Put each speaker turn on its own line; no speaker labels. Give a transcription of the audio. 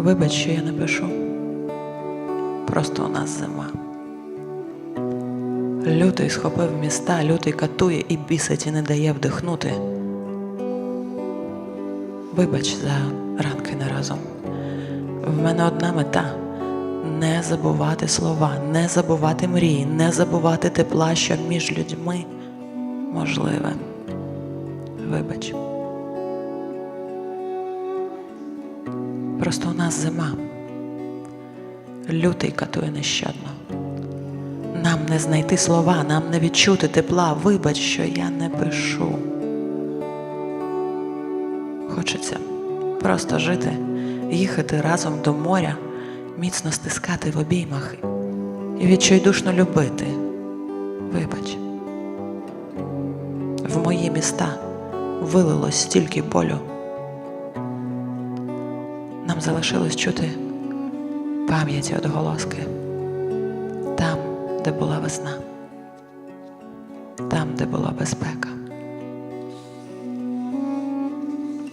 Вибач, що я не пишу. Просто у нас зима. Лютий схопив міста, лютий катує і бісить і не дає вдихнути. Вибач за ранки не разом. В мене одна мета не забувати слова, не забувати мрії, не забувати тепла, що між людьми можливе. Вибач. Просто у нас зима. Лютий катує нещадно. Нам не знайти слова, нам не відчути тепла. Вибач, що я не пишу. Хочеться просто жити, їхати разом до моря, міцно стискати в обіймах і відчайдушно любити. Вибач. В мої міста вилилось стільки болю. Залишилось чути пам'яті одголоски там, де була весна, там, де була безпека.